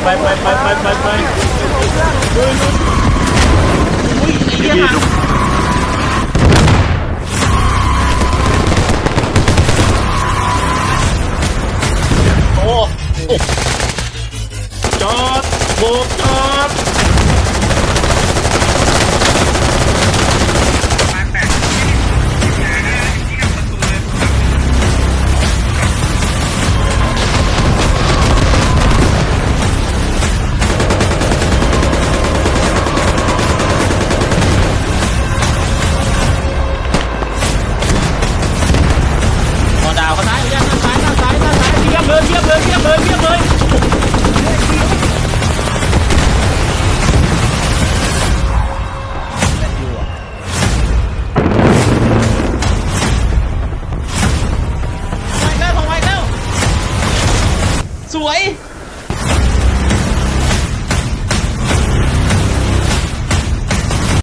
ไปไปไปไปไปไปอุ้ยไอ้เหี้ยมันโอ้จอดโบกจอด สวย